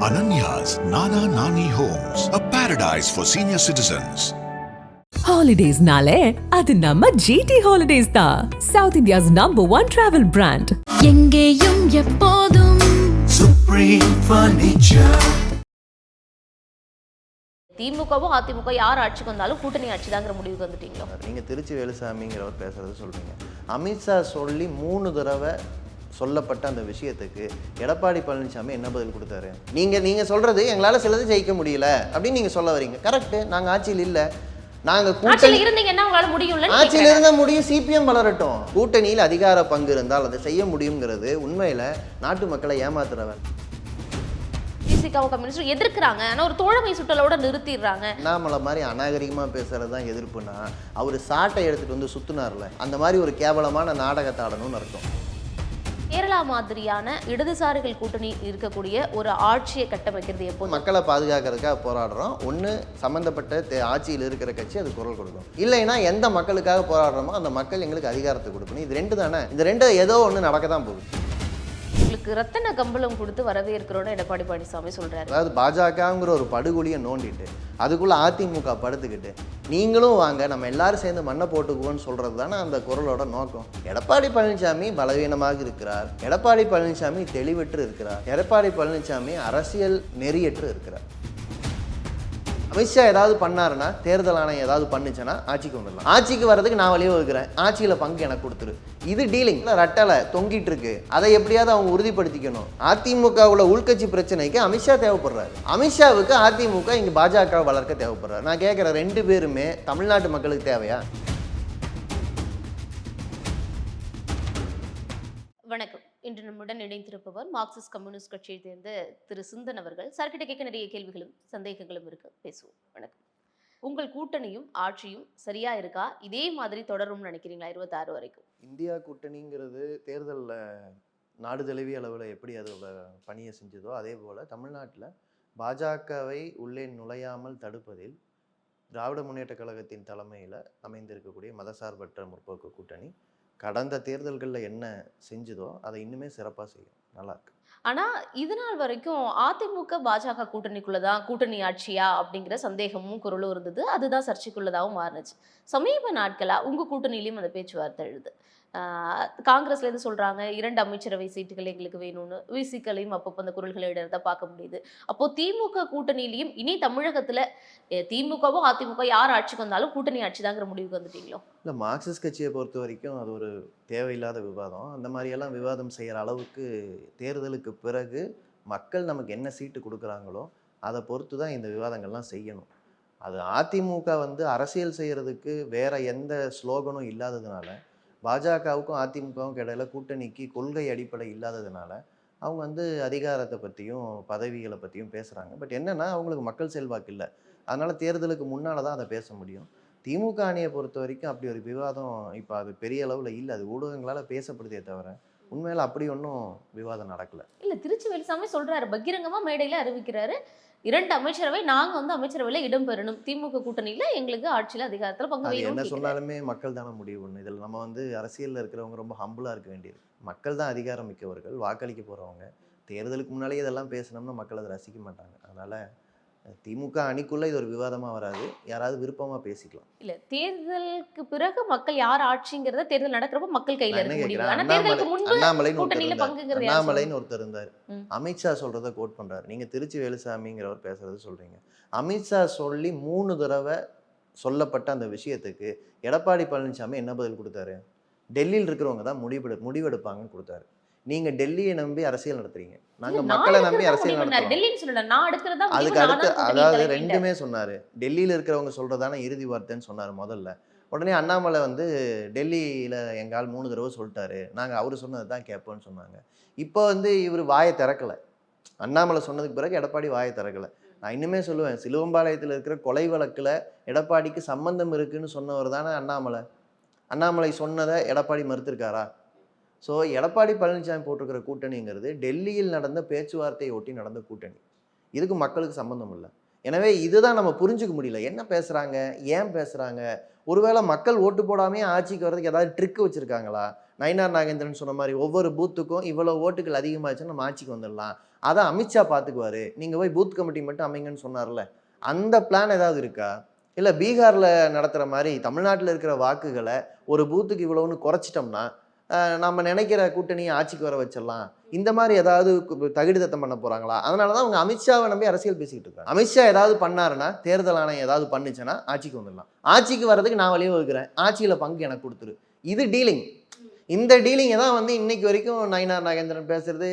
Ananya's Nana Nani Homes, a paradise for senior citizens. ஹாலிடேஸ்னாலே அது நம்ம ஜிடி ஹாலிடேஸ் தான் south India's number one travel brand எங்கேயும் எப்போதும் Supreme Furniture. திமுகவும் அதிமுக யார் ஆட்சிக்கு வந்தாலும் கூட்டணி ஆட்சி தாங்கிற முடிவுக்கு வந்துட்டீங்களோ நீங்கள் திருச்சி வேலுசாமிங்கிறவர் பேசுறது சொல்கிறீங்க அமித்ஷா சொல்லி மூணு தடவை சொல்லப்பட்ட அந்த விஷயத்துக்கு எடப்பாடி பழனிசாமி என்ன பதில் கொடுத்தாரு? நீங்கள் நீங்கள் சொல்கிறது எங்களால் சிலது ஜெயிக்க முடியல அப்படின்னு நீங்கள் சொல்ல வரீங்க. கரெக்டு நாங்கள் ஆட்சியில் இல்லை. நாங்கள் கூட்டணி இருந்தீங்கன்னா உங்களால முடியும்ல ஆட்சியில் இருந்தால் முடியும். சிபிஎம் வளரட்டும். கூட்டணியில் அதிகார பங்கு இருந்தால் அதை செய்ய முடியுங்கிறது உண்மையில் நாட்டு மக்களை ஏமாத்துறவன். திமுக கம்யூனிஸ்ட் எதிர்க்கிறாங்க. ஆனா ஒரு தோழமை சுட்டலோட நிறுத்திடுறாங்க. அண்ணாமலை மாதிரி அநாகரிகமாக பேசுறது தான் எதிர்ப்புனா அவர் சாட்டை எடுத்துகிட்டு வந்து சுற்றுனார்ல அந்த மாதிரி ஒரு கேவலமான நாடகத்தை ஆடணும்னு அர்த்தம். கேரளா மாதிரியான இடதுசாரிகள் கூட்டணி இருக்கக்கூடிய ஒரு ஆட்சியை கட்டமைக்கிறது எப்போது? மக்களை பாதுகாக்கிறதுக்காக போராடுறோம். ஒன்று சம்மந்தப்பட்ட ஆட்சியில் இருக்கிற கட்சி அது குரல் கொடுக்கும். இல்லைன்னா எந்த மக்களுக்காக போராடுறோமோ அந்த மக்கள் எங்களுக்கு அதிகாரத்தை கொடுக்கணும். இது ரெண்டு தானே? இந்த ரெண்டு ஏதோ ஒன்று நடக்க தான் போகுது. ரத்தன கம்பளம் கொடுத்து வரவேற்கிறோன்னு எடப்பாடி பழனிசாமி சொல்றாரு? அதாவது பாஜகங்கிற ஒரு படுகொலியை நோண்டிட்டு அதுக்குள்ளே அதிமுக படுத்துக்கிட்டு நீங்களும் வாங்க நம்ம எல்லாரும் சேர்ந்து மண்ணை போட்டுக்குவோன்னு சொல்கிறது தானே அந்த குரலோட நோக்கம். எடப்பாடி பழனிசாமி பலவீனமாக இருக்கிறார். எடப்பாடி பழனிசாமி தெளிவற்று இருக்கிறார். எடப்பாடி பழனிசாமி அரசியல் நெறியற்று இருக்கிறார். அமித்ஷா ஏதாவது பண்ணாருன்னா தேர்தல் ஆணையம் ஏதாவது பண்ணுச்சுன்னா ஆட்சிக்கு வந்துடலாம். ஆட்சிக்கு வர்றதுக்கு நான் வழியை வைக்கிறேன் ஆட்சியில் பங்கு எனக்கு கொடுத்துரு. இது டீலிங் ரட்டலை தொங்கிட்டு இருக்கு. அதை எப்படியாவது அவங்க உறுதிப்படுத்திக்கணும். அதிமுகவுல உள்கட்சி பிரச்சனைக்கு அமித்ஷா தேவைப்படுறாரு. அமித்ஷாவுக்கு அதிமுக இங்கே பாஜக வளர்க்க தேவைப்படுறாரு. நான் கேட்குறேன் ரெண்டு பேருமே தமிழ்நாட்டு மக்களுக்கு தேவையா? வணக்கம். இன்று நம்முடன் இணைந்திருப்பவர் மார்க்சிஸ்ட் கம்யூனிஸ்ட் கட்சியை சேர்ந்த திரு சிந்தன் அவர்கள். சார்கிட்ட கேட்க நிறைய கேள்விகளும் சந்தேகங்களும் இருக்கு. பேசுவோம். வணக்கம். உங்கள் கூட்டணியும் ஆட்சியும் சரியா இருக்கா? இதே மாதிரி தொடரும்னு நினைக்கிறீங்களா இருபத்தாறு வரைக்கும்? இந்தியா கூட்டணிங்கிறது தேர்தலில் நாடு தழுவிய அளவில் எப்படி அதோட பணியை செஞ்சதோ அதே போல் தமிழ்நாட்டில் பாஜகவை உள்ளே நுழையாமல் தடுப்பதில் திராவிட முன்னேற்ற கழகத்தின் தலைமையில் அமைந்திருக்கக்கூடிய மதசார்பற்ற முற்போக்கு கூட்டணி கடந்த தேர்தல்களில் என்ன செஞ்சுதோ அதை இன்னுமே சிறப்பாக செய்யும். நல்லா இருக்கு. ஆனா இது நாள் வரைக்கும் அதிமுக பாஜக கூட்டணிக்குள்ளதான் கூட்டணி ஆட்சியா அப்படிங்கிற சந்தேகமும் குரலும் இருந்தது. அதுதான் சர்ச்சைக்குள்ளதாகவும் மாறுனுச்சு. சமீப நாட்களா உங்க கூட்டணியிலையும் அந்த பேச்சுவார்த்தை எழுது. காங்கிரஸ்லேருந்து சொல்கிறாங்க இரண்டு அமைச்சரவை சீட்டுகள் எங்களுக்கு வேணும்னு. விசிக்களையும் அப்பப்போ அந்த குரல்களை இடத்தை பார்க்க முடியுது. அப்போ திமுக கூட்டணியிலையும் இனி தமிழகத்தில் திமுகவோ அதிமுக யார் ஆட்சிக்கு வந்தாலும் கூட்டணி ஆட்சி தாங்கிற முடிவுக்கு வந்துட்டீங்களோ? இல்லை மார்க்சிஸ்ட் கட்சியை பொறுத்த வரைக்கும் அது ஒரு தேவையில்லாத விவாதம். அந்த மாதிரியெல்லாம் விவாதம் செய்கிற அளவுக்கு தேர்தலுக்கு பிறகு மக்கள் நமக்கு என்ன சீட்டு கொடுக்குறாங்களோ அதை பொறுத்து தான் இந்த விவாதங்கள்லாம் செய்யணும். அது அதிமுக வந்து அரசியல் செய்கிறதுக்கு வேற எந்த ஸ்லோகனும் இல்லாததுனால பாஜகவுக்கும் அதிமுகவுக்கும் இடையில கூட்டணிக்கு கொள்கை அடிப்படை இல்லாததுனால அவங்க வந்து அதிகாரத்தை பற்றியும் பதவிகளை பற்றியும் பேசுகிறாங்க பட் என்னென்னா அவங்களுக்கு மக்கள் செல்வாக்கு இல்லை. அதனால் தேர்தலுக்கு முன்னால் தான் அதை பேச முடியும். திமுக அணியை பொறுத்த வரைக்கும் அப்படி ஒரு விவாதம் இப்போ அது பெரிய அளவில் இல்லை. அது ஊடகங்களால் பேசப்படுதே தவிர உண்மையில் அப்படி ஒன்றும் விவாதம் நடக்கலை. இல்ல திருச்சி வேலுசாமி சொல்றாரு. பகிரங்கமா மேடையில அறிவிக்கிறாரு. இரண்டு அமைச்சரவை நாங்க வந்து அமைச்சரவையில இடம் பெறணும். திமுக கூட்டணியில எங்களுக்கு ஆட்சியில அதிகாரத்துல பங்கு என்ன. சொன்னாலுமே மக்கள் தானே முடிவு பண்ணணும். இதில் நம்ம வந்து அரசியலில் இருக்கிறவங்க ரொம்ப ஹம்பிளாக இருக்க வேண்டியது. மக்கள் தான் அதிகாரம் மிக்கவர்கள். வாக்களிக்க போகிறவங்க தேர்தலுக்கு முன்னாலேயே இதெல்லாம் பேசினோம்னா மக்கள் அதை ரசிக்க மாட்டாங்க. அதனால் திமுக அணிக்குள்ளே இது ஒரு விவாதமாக வராது. யாராவது விருப்பமாக பேசிக்கலாம். இல்ல தேர்தலுக்கு பிறகு மக்கள் யார் ஆட்சிங்கிறத தேர்தல் நடக்கிறப்ப மக்கள் கையில அண்ணாமலைன்னு ஒருத்தர் அண்ணாமலைன்னு ஒருத்தர் இருந்தார். அமித்ஷா சொல்றத கோட் பண்றாரு. நீங்க திருச்சி வேலுசாமிங்கிறவர் பேசுறது சொல்றீங்க. அமித்ஷா சொல்லி மூணு தடவை சொல்லப்பட்ட அந்த விஷயத்துக்கு எடப்பாடி பழனிசாமி என்ன பதில் கொடுத்தாரு? டெல்லியில் இருக்கிறவங்க தான் முடிவெடு முடிவெடுப்பாங்கன்னு கொடுத்தாரு. நீங்க டெல்லியை நம்பி அரசியல் நடத்துறீங்க. நாங்க மக்களை நம்பி அரசியல். நடத்துறோம். அதுக்கு அடுத்து அதாவது. ரெண்டுமே சொன்னாரு. டெல்லியில் இருக்கிறவங்க சொல்றதான இறுதி வார்த்தைன்னு சொன்னாரு முதல்ல. உடனே அண்ணாமலை வந்து டெல்லியில் எங்கால் மூணு தடவை சொல்லிட்டாரு. நாங்கள் அவர் சொன்னது தான் கேட்போம்னு சொன்னாங்க. இப்போ வந்து இவர் வாயை திறக்கலை. அண்ணாமலை சொன்னதுக்கு பிறகு எடப்பாடி வாயை திறக்கலை. நான் இன்னுமே சொல்லுவேன் சிலுவம்பாளையத்தில் இருக்கிற கொலை வழக்கில் எடப்பாடிக்கு சம்பந்தம் இருக்குன்னு சொன்னவர் தானே அண்ணாமலை. அண்ணாமலை சொன்னதை எடப்பாடி மறுத்திருக்காரா? ஸோ எடப்பாடி பழனிசாமி போட்டிருக்கிற கூட்டணிங்கிறது டெல்லியில் நடந்த பேச்சுவார்த்தையை ஒட்டி நடந்த கூட்டணி. இதுக்கு மக்களுக்கு சம்மந்தம் இல்லை. எனவே இதுதான் நம்ம புரிஞ்சுக்க முடியல. என்ன பேசுகிறாங்க ஏன் பேசுகிறாங்க ஒருவேளை மக்கள் ஓட்டு போடாமே ஆட்சிக்கு வர்றதுக்கு ஏதாவது ட்ரிக் வச்சுருக்காங்களா? நயினார் நாகேந்திரன் சொன்ன மாதிரி ஒவ்வொரு பூத்துக்கும் இவ்வளோ ஓட்டுகள் அதிகமாச்சுன்னா நம்ம ஆட்சிக்கு வந்துடலாம். அதை அமித்ஷா பார்த்துக்குவாரு நீங்கள் போய் பூத் கமிட்டி மட்டும் அமைங்கன்னு சொன்னார்ல. அந்த பிளான் ஏதாவது இருக்கா? இல்லை பீகாரில் நடத்துகிற மாதிரி தமிழ்நாட்டில் இருக்கிற வாக்குகளை ஒரு பூத்துக்கு இவ்வளோன்னு குறைச்சிட்டோம்னா நம்ம நினைக்கிற கூட்டணியை ஆட்சிக்கு வர வச்சிடலாம். இந்த மாதிரி ஏதாவது தகுதித்தம் பண்ண போகிறாங்களா அதனால தான் அவங்க அமித்ஷாவை நம்பி அரசியல் பேசிக்கிட்டு இருக்காங்க. அமித்ஷா ஏதாவது பண்ணாருன்னா தேர்தல் ஆணையம் ஏதாவது பண்ணுச்சுன்னா ஆட்சிக்கு வந்துடலாம். ஆட்சிக்கு வர்றதுக்கு நான் வழியை வைக்கிறேன் ஆட்சியில் பங்கு எனக்கு கொடுத்துரு. இது டீலிங். இந்த டீலிங்கை தான் வந்து இன்னைக்கு வரைக்கும் நயினார் நாகேந்திரன் பேசுறது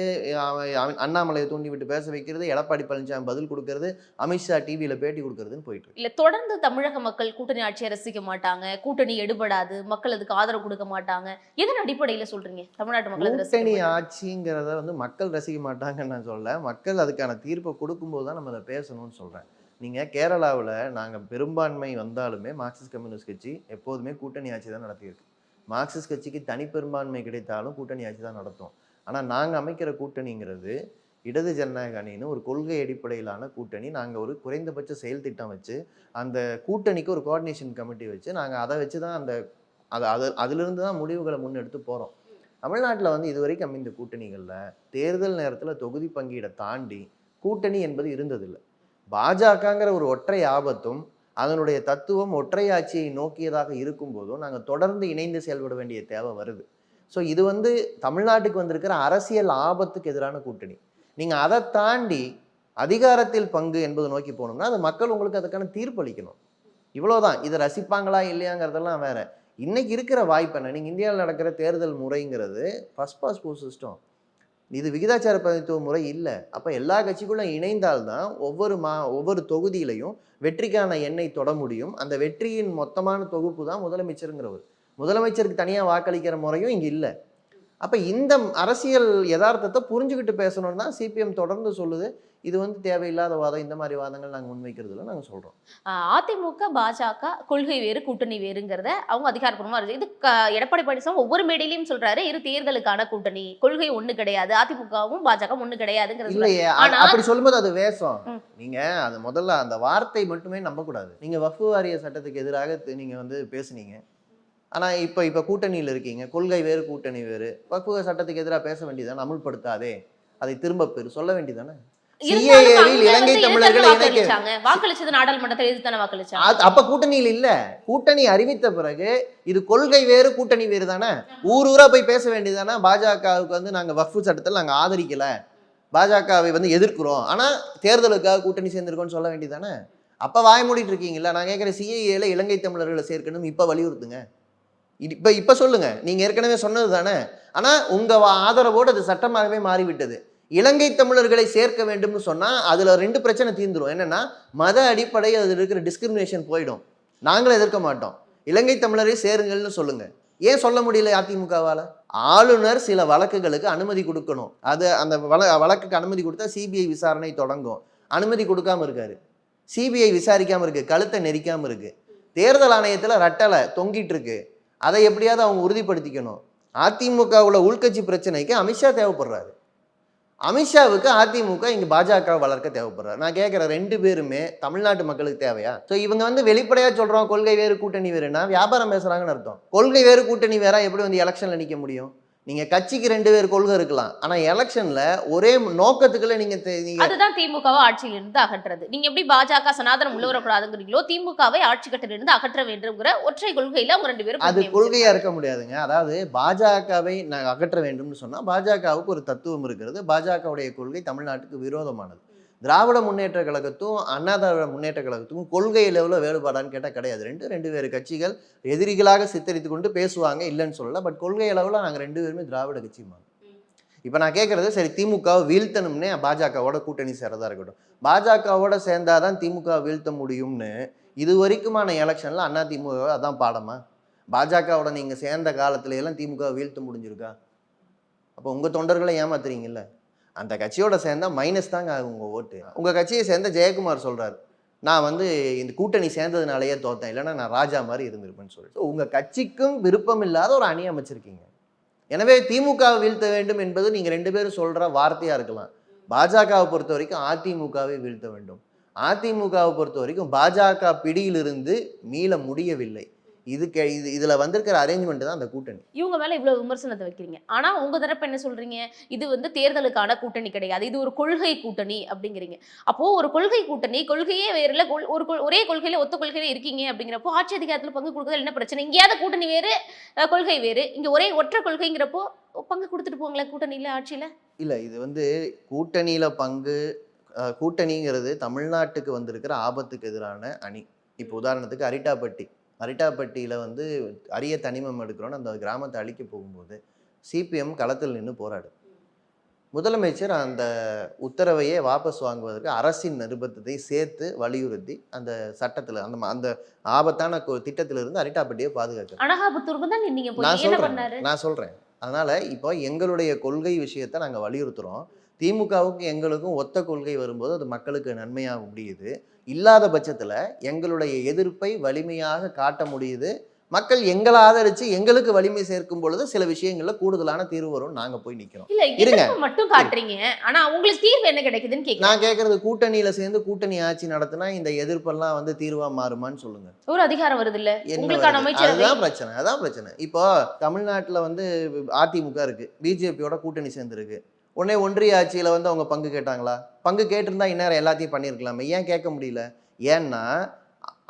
அண்ணாமலையை தூண்டி விட்டு பேச வைக்கிறது எடப்பாடி பழனிசாமி பதில் கொடுக்கறது அமித்ஷா டிவியில் பேட்டி கொடுக்கறதுன்னு போயிட்டு. இல்ல தொடர்ந்து தமிழக மக்கள் கூட்டணி ஆட்சியை ரசிக்க மாட்டாங்க கூட்டணி எடுபடாது மக்கள் அதுக்கு ஆதரவு கொடுக்க மாட்டாங்க. எதன் அடிப்படையில சொல்றீங்க? தமிழ்நாட்டு மக்கள் கூட்டணி? ஆட்சிங்கிறத வந்து மக்கள் ரசிக்க மாட்டாங்கன்னு நான் சொல்ல மக்கள் அதுக்கான தீர்ப்பை கொடுக்கும்போது தான் நம்ம அதை பேசணும்னு சொல்கிறேன் நீங்கள் கேரளாவில் நாங்கள் பெரும்பான்மை வந்தாலுமே மார்க்சிஸ்ட் கம்யூனிஸ்ட் கட்சி எப்போதுமே கூட்டணி ஆட்சி தான் நடத்தியிருக்கு. மார்க்சிஸ்ட் கட்சிக்கு தனி பெரும்பான்மை கிடைத்தாலும் கூட்டணி ஆட்சி தான் நடத்தும். ஆனால் நாங்கள் அமைக்கிற கூட்டணிங்கிறது இடது ஜனநாயக அணின்னு ஒரு கொள்கை அடிப்படையிலான கூட்டணி. நாங்கள் ஒரு குறைந்தபட்ச செயல் திட்டம் வச்சு அந்த கூட்டணிக்கு ஒரு கோஆர்டினேஷன் கமிட்டி வச்சு நாங்கள் அதை வச்சு தான் அந்த அது அது அதிலிருந்து தான் முடிவுகளை முன்னெடுத்து போகிறோம் தமிழ்நாட்டில் வந்து இதுவரைக்கும் அமைந்த கூட்டணிகளில் தேர்தல் நேரத்தில் தொகுதி பங்கீடை தாண்டி கூட்டணி என்பது இருந்ததில்லை. பாஜகங்கிற ஒரு ஒற்றை ஆபத்தும் அதனுடைய தத்துவம் ஒற்றையாட்சியை நோக்கியதாக இருக்கும்போதும் நாங்கள் தொடர்ந்து இணைந்து செயல்பட வேண்டிய தேவை வருது. ஸோ இது வந்து தமிழ்நாட்டுக்கு வந்திருக்கிற அரசியல் ஆபத்துக்கு எதிரான கூட்டணி. நீங்கள் அதை தாண்டி அதிகாரத்தில் பங்கு என்பது நோக்கி போகணும்னா அது மக்கள் உங்களுக்கு அதுக்கான தீர்ப்பு அளிக்கணும். இவ்வளோதான் இதை ரசிப்பாங்களா இல்லையாங்கிறதெல்லாம் வேற. இன்னைக்கு இருக்கிற வாய்ப்பு என்ன? நீங்கள் இந்தியாவில் நடக்கிற தேர்தல் முறைங்கிறது ஃபஸ்ட் பாஸ் போ சிஸ்டம் இது விகிதாச்சார பிரதிநிதித்துவ முறை இல்லை. அப்போ எல்லா கட்சிக்குள்ளும் இணைந்தால்தான் ஒவ்வொரு மா ஒவ்வொரு தொகுதியிலையும் வெற்றிக்கான எண்ணை தொட முடியும். அந்த வெற்றியின் மொத்தமான தொகுப்பு தான் முதலமைச்சருங்கிறவர். முதலமைச்சருக்கு தனியாக வாக்களிக்கிற முறையும் இங்கே இல்லை. அப்போ இந்த அரசியல் யதார்த்தத்தை புரிஞ்சுக்கிட்டு பேசணும்னு தான் சிபிஎம் தொடர்ந்து சொல்லுது. இது வந்து தேவையில்லாத வாதம். இந்த மாதிரி வாதங்கள் நாங்கள் முன்வைக்கிறதுல நாங்கள் சொல்கிறோம் அதிமுக பாஜக கொள்கை வேறு கூட்டணி வேறுங்கிறத அவங்க அதிகாரப்பூர்வமா இருக்கு இது எடப்பாடி பழனிசாமி ஒவ்வொரு மேடையிலையும் சொல்றாரு. இரு தேர்தலுக்கான கூட்டணி. கொள்கை ஒண்ணு கிடையாது. அதிமுகவும் பாஜக ஒண்ணு கிடையாதுங்கிறது இல்லையே அப்படி சொல்லும்போது அது வேஷம். ம். நீங்க அது முதல்ல அந்த வார்த்தை மட்டுமே நம்பக்கூடாது. நீங்க வஃபு வாரிய சட்டத்துக்கு எதிராக தி- நீங்க வந்து பேசுனீங்க. ஆனா இப்ப இப்ப கூட்டணியில் இருக்கீங்க. கொள்கை வேறு கூட்டணி வேறு. வஃபு சட்டத்துக்கு எதிராக பேச வேண்டியதானே அமுல்படுத்தாதே. அதை திரும்ப பெறு சொல்ல வேண்டியதானே அப்ப கூட்டணியில் இல்ல. கூட்டணி அறிவித்த பிறகு இது கொள்கை வேறு கூட்டணி வேறு தானே ஊர் ஊரா போய் பேச வேண்டியதானே பாஜகவுக்கு வந்து நாங்க வஃபு சட்டத்தில் நாங்க ஆதரிக்கல. பாஜகவை வந்து எதிர்க்கிறோம். ஆனா தேர்தலுக்காக கூட்டணி சேர்ந்திருக்கோம்னு சொல்ல வேண்டியதானே அப்ப வாய மூடிட்டு இருக்கீங்களா நான் கேட்குற சிஏஏல இலங்கை தமிழர்களை சேர்க்கணும் இப்ப வலியுறுத்துங்க. இப்போ இப்போ சொல்லுங்கள் நீங்கள் ஏற்கனவே சொன்னது தானே? ஆனால் உங்கள் வா- ஆதரவோடு அது சட்டமாகவே மாறிவிட்டது. இலங்கை தமிழர்களை சேர்க்க வேண்டும்னு சொன்னால் அதில் ரெண்டு பிரச்சனை தீர்ந்துரும். என்னன்னா மத அடிப்படை அதில் இருக்கிற டிஸ்கிரிமினேஷன் போயிடும். நாங்களும் எதிர்க்க மாட்டோம். இலங்கை தமிழரை சேருங்கள்னு சொல்லுங்கள் ஏன் சொல்ல முடியல அதிமுகவால்? ஆளுநர் சில வழக்குகளுக்கு அனுமதி கொடுக்கணும். அது அந்த வழ வழக்குக்கு அனுமதி கொடுத்தா சிபிஐ விசாரணை தொடங்கும். அனுமதி கொடுக்காம இருக்காரு. சிபிஐ விசாரிக்காமல் இருக்குது கழுத்தை நெரிக்காமல் இருக்குது தேர்தல் ஆணையத்தில் ரட்டலை தொங்கிட்டு இருக்கு. அதை எப்படியாவது அவங்க உறுதிப்படுத்திக்கணும். அதிமுகவுல உள்கட்சி பிரச்சனைக்கு அமித்ஷா தேவைப்படுறாரு. அமித்ஷாவுக்கு அதிமுக இங்கே பாஜக வளர்க்க தேவைப்படுறாரு. நான் கேட்குறேன் ரெண்டு பேருமே தமிழ்நாட்டு மக்களுக்கு தேவையா? ஸோ இவங்க வந்து வெளிப்படையாக சொல்கிறோம் கொள்கை வேறு கூட்டணி வேறுனா வியாபாரம் பேசுகிறாங்கன்னு அர்த்தம். கொள்கை வேறு கூட்டணி வேற எப்படி வந்து எலெக்ஷனில் நிற்க முடியும்? நீங்க கட்சிக்கு ரெண்டு பேர் கொள்கை இருக்கலாம். ஆனா எலெக்ஷன்ல ஒரே நோக்கத்துக்குள்ள நீங்க தெ- நீங்க அதுதான் திமுகவை ஆட்சியிலிருந்து அகற்றுறது நீங்க எப்படி பாஜக சனாதனம் உள்ள வரக்கூடாதுங்கிறீங்களோ திமுகவை ஆட்சி கட்டிலிருந்து அகற்ற வேண்டும்ங்கிற ஒற்றை கொள்கையில அவங்க ரெண்டு பேரும் அது கூட்டணி கொள்கையா இருக்க முடியாதுங்க. அதாவது பாஜகவை நான் அகற்ற வேண்டும்னு சொன்னா பாஜகவுக்கு ஒரு தத்துவம் இருக்கிறது. பாஜகவுடைய கொள்கை தமிழ்நாட்டுக்கு விரோதமானது. திராவிட முன்னேற்ற கழகத்தும் அண்ணா திராவிட முன்னேற்ற கழகத்துக்கும் கொள்கை லெவலில் வேறுபாடான்னு கேட்டால் கிடையாது. ரெண்டு ரெண்டு பேர் கட்சிகள் எதிரிகளாக சித்தரித்து கொண்டு பேசுவாங்க இல்லைன்னு சொல்லலை. பட் கொள்கை அளவில் நாங்கள் ரெண்டு பேருமே திராவிட கட்சிமாங்க இப்போ நான் கேட்குறது சரி திமுகவை வீழ்த்தணும்னே பாஜகவோட கூட்டணி சேரதா இருக்கட்டும். பாஜகவோட சேர்ந்தாதான் திமுக வீழ்த்த முடியும்னு இது வரைக்குமான எலெக்ஷனில் அண்ணா திமுக அதான் பாடமா? பாஜகவோட நீங்கள் சேர்ந்த காலத்துல எல்லாம் திமுக வீழ்த்த முடிஞ்சிருக்கா? அப்போ உங்கள் தொண்டர்களை ஏமாத்துறீங்கல்ல? அந்த கட்சியோட சேர்ந்தால் மைனஸ் தாங்க ஆகும் உங்கள் ஓட்டு உங்கள் கட்சியை சேர்ந்த ஜெயக்குமார் சொல்கிறார் நான் வந்து இந்த கூட்டணி சேர்ந்ததுனாலேயே தோத்தேன். இல்லைன்னா நான் ராஜா மாதிரி இருந்திருப்பேன்னு சொல்லிட்டு. உங்கள் கட்சிக்கும் விருப்பம் இல்லாத ஒரு அணி அமைச்சிருக்கீங்க. எனவே திமுக வீழ்த்த வேண்டும் என்பது நீங்கள் ரெண்டு பேரும் சொல்கிற வார்த்தையாக இருக்கலாம். பாஜகவை பொறுத்த வரைக்கும் அதிமுகவை வீழ்த்த வேண்டும். அதிமுகவை பொறுத்த வரைக்கும் பாஜக பிடியிலிருந்து மீள முடியவில்லை. இதுக்கு இது இதுல வந்திருக்கிற அரேஞ்ச்மெண்ட் தான் அந்த கூட்டணி. இவங்க மேல இவ்வளவு விமர்சனத்தை வைக்கிறீங்க. ஆனா உங்க தரப்பு என்ன சொல்றீங்க? இது வந்து தேர்தலுக்கான கூட்டணி கிடையாது. இது ஒரு கொள்கை கூட்டணி அப்படிங்கிறீங்க. அப்போ ஒரு கொள்கை கூட்டணி கொள்கையே வேறு இல்ல கொள்- ஒரு ஒரே கொள்கையில ஒத்த கொள்கையில இருக்கீங்க அப்படிங்கிறப்போ ஆட்சி அதிகாரத்துல பங்கு கொடுக்கறதுல என்ன பிரச்சனை? இங்கேயாவது கூட்டணி வேறு கொள்கை வேறு. இங்க ஒரே ஒற்றை கொள்கைங்கிறப்போ பங்கு கொடுத்துட்டு போங்களேன் கூட்டணியில ஆட்சியில? இல்ல இது வந்து கூட்டணியில பங்கு கூட்டணிங்கிறது தமிழ்நாட்டுக்கு வந்திருக்கிற ஆபத்துக்கு எதிரான அணி. இப்போ உதாரணத்துக்கு அரிட்டாப்பட்டி. அரிட்டாப்பட்டியில வந்து அரிய தனிமம் எடுக்கிறோன்னு அந்த கிராமத்தை அழிக்க போகும்போது சிபிஎம் களத்தில் நின்று போராடு. முதலமைச்சர் அந்த உத்தரவையே வாபஸ் வாங்குவதற்கு அரசின் நிருபத்தத்தை சேர்த்து வலியுறுத்தி அந்த சட்டத்தில் அந்த அந்த ஆபத்தான திட்டத்திலிருந்து அரிட்டாப்பட்டியை போய் நான் பண்ணாரு? நான் சொல்றேன். அதனால இப்போ எங்களுடைய கொள்கை விஷயத்தை நாங்க வலியுறுத்துறோம். திமுகவுக்கும் எங்களுக்கும் ஒத்த கொள்கை வரும்போது அது மக்களுக்கு நன்மையாக முடியுது. இல்லாத பட்சத்துல எங்களுடைய எதிர்ப்பை வலிமையாக காட்ட முடியுது. மக்கள் எங்களை ஆதரிச்சு எங்களுக்கு வலிமை சேர்க்கும் பொழுது சில விஷயங்கள்ல கூடுதலான தீர்வு வரும் நாங்க போய் நிக்கிறோம். இல்ல இருங்க. மட்டும் காட்டுறீங்க. ஆனா உங்களுக்கு தீர்வு என்ன கிடைக்குதுன்னு கேக்குறேன். நான் கேட்கறது கூட்டணியில சேர்ந்து கூட்டணி ஆட்சி நடத்தினா இந்த எதிர்ப்பெல்லாம் வந்து தீர்வா மாறுமான்னு சொல்லுங்க. ஒரு அதிகாரம் வருது? இல்ல அதுதான் பிரச்சனை அதான் பிரச்சனை. இப்போ தமிழ்நாட்டுல வந்து அதிமுக இருக்கு. பிஜேபியோட கூட்டணி சேர்ந்துருக்கு. உடனே ஒன்றிய ஆட்சியில் வந்து அவங்க பங்கு கேட்டாங்களா? பங்கு கேட்டிருந்தா இந்நேரம் எல்லாத்தையும் பண்ணியிருக்கலாமே. ஏன் கேட்க முடியல? ஏன்னா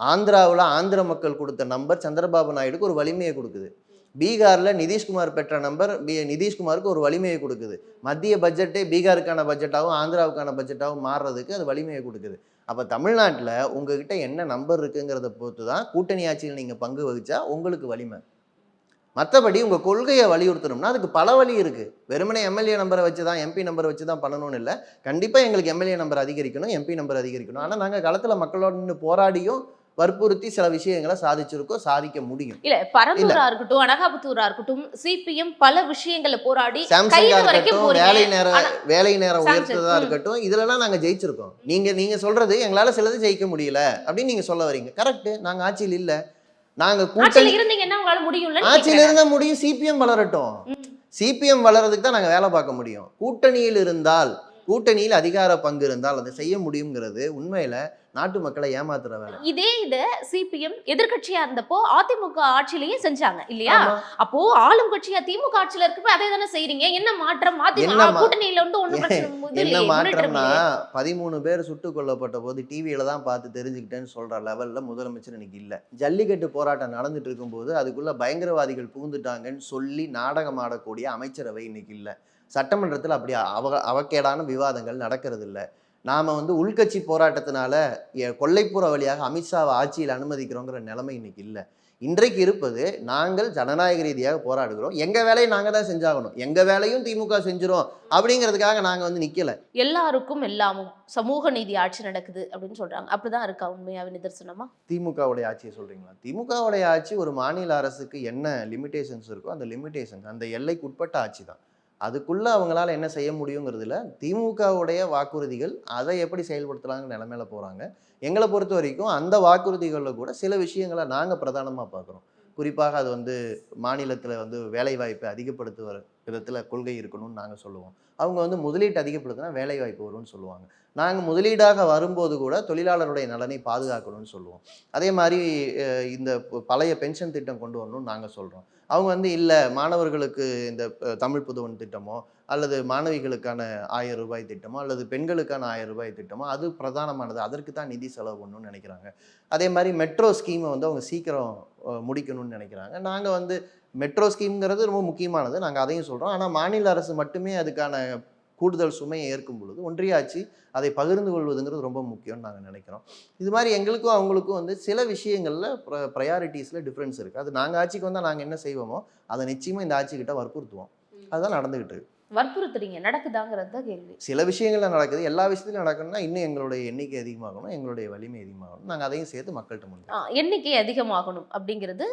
ஆந்திராவில் ஆந்திர மக்கள் கொடுத்த நம்பர் சந்திரபாபு நாயுடுக்கு ஒரு வலிமையை கொடுக்குது. பீகாரில் நிதிஷ்குமார் பெற்ற நம்பர் பி- நிதிஷ்குமாருக்கு ஒரு வலிமையை கொடுக்குது. மத்திய பட்ஜெட்டே பீகாருக்கான பட்ஜெட்டாகவும் ஆந்திராவுக்கான பட்ஜெட்டாகவும் மாறுறதுக்கு அது வலிமையை கொடுக்குது. அப்போ தமிழ்நாட்டில் உங்ககிட்ட என்ன நம்பர் இருக்குங்கிறத பொறுத்து தான் கூட்டணி ஆட்சியில் நீங்கள் பங்கு வகிச்சா உங்களுக்கு வலிமை. மற்றபடி உங்கள் கொள்கையை வலியுறுத்தணும்னா அதுக்கு பல வழி இருக்குது வெறுமனே எம்எல்ஏ நம்பரை வச்சு தான் எம்பி நம்பரை வச்சு தான் பண்ணணும்னு இல்லை. கண்டிப்பாக எங்களுக்கு எம்எல்ஏ நம்பர் அதிகரிக்கணும் எம்பி நம்பர் அதிகரிக்கணும். ஆனால் நாங்கள் களத்தில் மக்களோட நின்று போராடியும் வற்புறுத்தி சில விஷயங்களை சாதிச்சிருக்கோம் சாதிக்க முடியும். இல்ல பரந்தூரா இருக்கட்டும் அனகாபுத்தூரா இருக்கட்டும் சிபிஎம் பல விஷயங்களை போராடி சாம்சங்கா இருக்கட்டும். வேலை நேரம் வேலை நேரம் உயர்த்ததா. இருக்கட்டும் இதுலலாம் நாங்க ஜெயிச்சிருக்கோம். நீங்க நீங்க சொல்றது எங்களால சிலது ஜெயிக்க முடியல அப்படின்னு நீங்க சொல்ல வரீங்க. கரெக்ட் நாங்க ஆட்சியில் இல்ல. நாங்க கூட்டணி உங்களால முடியும்ல ஆட்சியில் இருந்தா முடியும் சிபிஎம் வளரட்டும். சிபிஎம் வளர்றதுக்கு தான் நாங்க வேலை பார்க்க முடியும். கூட்டணியில் இருந்தால் கூட்டணியில் அதிகார பங்கு இருந்தால் அதை செய்ய முடியுங்கிறது உண்மையில நாட்டு மக்களை ஏமாத்துற வேலை. இதே இத சிபிஎம் எதிர்க்கட்சியா இருந்தப்போ அதிமுக ஆட்சியிலேயே செஞ்சாங்க இல்லையா. அப்போ ஆளும் கட்சியா திமுக ஆட்சியில இருக்கப்ப அதே தானே செய்றீங்க? என்ன மாற்றம்? அதிமுக கூட்டணியில வந்து ஒண்ணும் பிரச்சனை என்ன மாற்றம்னா. பதிமூணு பேர் சுட்டுக் கொல்லப்பட்ட போது டிவியில தான் பார்த்து தெரிஞ்சுக்கிட்டேன்னு சொல்ற லெவல்ல முதலமைச்சர் இன்னைக்கு இல்ல. ஜல்லிக்கட்டு போராட்டம் நடந்துட்டு இருக்கும்போது அதுக்குள்ள பயங்கரவாதிகள் புகுந்துட்டாங்கன்னு சொல்லி நாடகம் ஆடக்கூடிய அமைச்சரவை இன்னைக்கு இல்ல. சட்டமன்றத்தில் அப்படி அவ அவக்கேடான விவாதங்கள் நடக்கிறது இல்ல நாம வந்து உள்கட்சி போராட்டத்தினால கொல்லைப்புற வழியாக அமித்ஷாவை ஆட்சியில் அனுமதிக்கிறோங்கிற நிலைமை இன்னைக்கு இல்ல. இன்றைக்கு இருப்பது நாங்கள் ஜனநாயக ரீதியாக போராடுகிறோம். எங்க வேலையை நாங்க தான் செஞ்சாகணும். எங்க வேலையும் திமுக செஞ்சிரும் அப்படிங்கிறதுக்காக நாங்க வந்து நிக்கல. எல்லாருக்கும் எல்லாமும் சமூக நீதி ஆட்சி நடக்குது அப்படின்னு சொல்றாங்க. அப்படிதான் இருக்கா உண்மையாவே நிதர்சனமா? திமுகவுடைய ஆட்சியை சொல்றீங்களா? திமுகவுடைய ஆட்சி ஒரு மாநில அரசுக்கு என்ன லிமிடேஷன்ஸ் இருக்கோ அந்த லிமிடேஷன்ஸ் அந்த எல்லைக்கு உட்பட்ட ஆட்சி தான். அதுக்குள்ளே அவங்களால என்ன செய்ய முடியுங்கிறதுல திமுகவுடைய வாக்குறுதிகள் அதை எப்படி செயல்படுத்தலாங்கிற நிலமையில போகிறாங்க எங்களை பொறுத்த வரைக்கும் அந்த வாக்குறுதிகளில் கூட சில விஷயங்களை நாங்கள் பிரதானமாக பார்க்குறோம். குறிப்பாக அது வந்து மாநிலத்தில் வந்து வேலைவாய்ப்பை அதிகப்படுத்துவ விதத்தில் கொள்கை இருக்கணும்னு நாங்கள் சொல்லுவோம். அவங்க வந்து முதலீட்டு அதிகப்படுத்தினா வேலைவாய்ப்பு வரும்னு சொல்லுவாங்க. நாங்கள் முதலீடாக வரும்போது கூட தொழிலாளருடைய நலனை பாதுகாக்கணும்னு சொல்லுவோம். அதே மாதிரி இந்த பழைய பென்ஷன் திட்டம் கொண்டு வரணும்னு நாங்கள் சொல்கிறோம் அவங்க வந்து இல்லை மாணவர்களுக்கு இந்த தமிழ் புதுவன் திட்டமோ அல்லது மாணவிகளுக்கான ஆயிரம் ரூபாய் திட்டமோ அல்லது பெண்களுக்கான ஆயிரம் ரூபாய் திட்டமோ அது பிரதானமானது. அதற்கு தான் நிதி செலவு பண்ணணும்னு நினைக்கிறாங்க. அதே மாதிரி மெட்ரோ ஸ்கீமை வந்து அவங்க சீக்கிரம் முடிக்கணும்னு நினைக்கிறாங்க. நாங்கள் வந்து மெட்ரோ ஸ்கீம்ங்கிறது ரொம்ப முக்கியமானது. நாங்கள் அதையும் சொல்கிறோம் ஆனால் மாநில அரசு மட்டுமே அதுக்கான கூடுதல் சுமையை ஏற்கும் பொழுது ஒன்றிய ஆட்சி அதை பகிர்ந்து கொள்வதுங்கிறது ரொம்ப முக்கியம்னு நாங்கள் நினைக்கிறோம். இது மாதிரி எங்களுக்கும் அவங்களுக்கும் வந்து சில விஷயங்களில் ப்ரையாரிட்டிஸில் டிஃப்ரென்ஸ் இருக்குது அது நாங்கள் ஆட்சிக்கு வந்தால் நாங்கள் என்ன செய்வோமோ அதை நிச்சயமாக இந்த ஆட்சிக்கிட்ட வற்புறுத்துவோம். அதுதான் நடந்துகிட்டு இருக்கு. வற்புறுத்துறீங்க. நடக்குதாங்கிறது தான் கேள்வி. சில விஷயங்கள்ல நடக்குது. எல்லா விஷயத்திலும் நடக்கணும்னா இன்னும் எங்களுடைய எண்ணிக்கை அதிகமாகணும். எங்களுடைய வலிமை அதிகமாகணும். நாங்கள் அதையும் சேர்த்து மக்கள்கிட்ட முன் எண்ணிக்கை அதிகமாகணும் அப்படிங்கிறது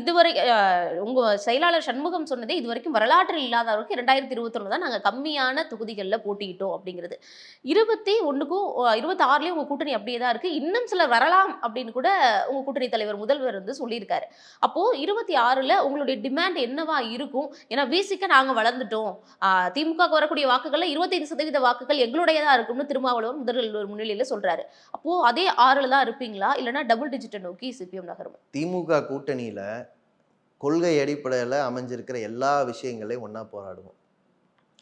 இதுவரை அஹ், உங்க செயலாளர் சண்முகம் சொன்னதே இது வரைக்கும் வரலாற்றில் இல்லாத அளவுக்கு ரெண்டாயிரத்தி இருபத்தொன்னு தான் நாங்கள் கம்மியான தொகுதிகளில் போட்டியிட்டோம் அப்படிங்கிறது. இருபத்தி ஒன்றுக்கும் இருபத்தி ஆறுலேயும் உங்க கூட்டணி அப்படியே தான் இருக்கு. இன்னும் சிலர் வரலாம் அப்படின்னு கூட உங்க கூட்டணி தலைவர் முதல்வர் வந்து சொல்லியிருக்காரு. அப்போ இருபத்தி ஆறுல உங்களுடைய டிமாண்ட் என்னவா இருக்கும்? ஏன்னா பேசிக்கா நாங்க வளர்ந்துட்டோம். திமுக திமுகவுக்கு வரக்கூடிய வாக்குகள்ல இருபத்தைந்து சதவீத வாக்குகள் எங்களுடையதா இருக்கும்னு திருமாவளவன் முதல்வர் முன்னிலையில சொல்றாரு. அப்போ அதே ஆறுல தான் இருப்பீங்களா? இல்லைன்னா டபுள் டிஜிட்டை நோக்கி சிபிஎம் நகரும்? திமுக கூட்டணியில் கொள்கை அடிப்படையில் அமைஞ்சிருக்கிற எல்லா விஷயங்களையும் ஒன்றா போராடுவோம்.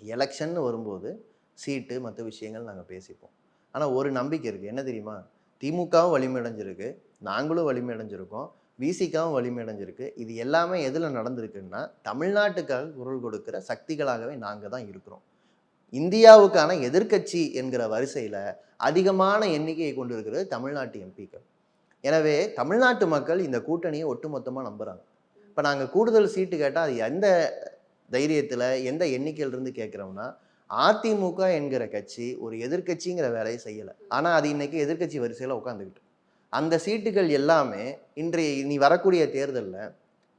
எலெக்ஷன் வரும்போது சீட்டு மற்ற விஷயங்கள் நாங்கள் பேசிப்போம். ஆனால் ஒரு நம்பிக்கை இருக்குது என்ன தெரியுமா? திமுகவும் வலிமையடைஞ்சிருக்கு. நாங்களும் வலிமையடைஞ்சிருக்கோம். விசிகாவும் வலிமையடைஞ்சிருக்கு. இது எல்லாமே எதில் நடந்திருக்குன்னா தமிழ்நாட்டுக்காக குரல் கொடுக்கிற சக்திகளாகவே நாங்கள் தான் இருக்கிறோம். இந்தியாவுக்கான எதிர்க்கட்சி என்கிற வரிசையில் அதிகமான எண்ணிக்கையை கொண்டு இருக்கிறது தமிழ்நாட்டு எம்பிக்கள். எனவே தமிழ்நாட்டு மக்கள் இந்த கூட்டணியை ஒட்டுமொத்தமாக நம்புகிறாங்க இப்போ நாங்கள் கூடுதல் சீட்டு கேட்டால் அது எந்த தைரியத்தில் எந்த எண்ணிக்கையிலிருந்து கேட்குறோம்னா அதிமுக என்கிற கட்சி ஒரு எதிர்க்கட்சிங்கிற வேலையை செய்யலை. ஆனால் அது இன்னைக்கு எதிர்க்கட்சி வரிசையில் உட்காந்துக்கிட்டு அந்த சீட்டுகள் எல்லாமே இன்றைய இனி வரக்கூடிய தேர்தலில்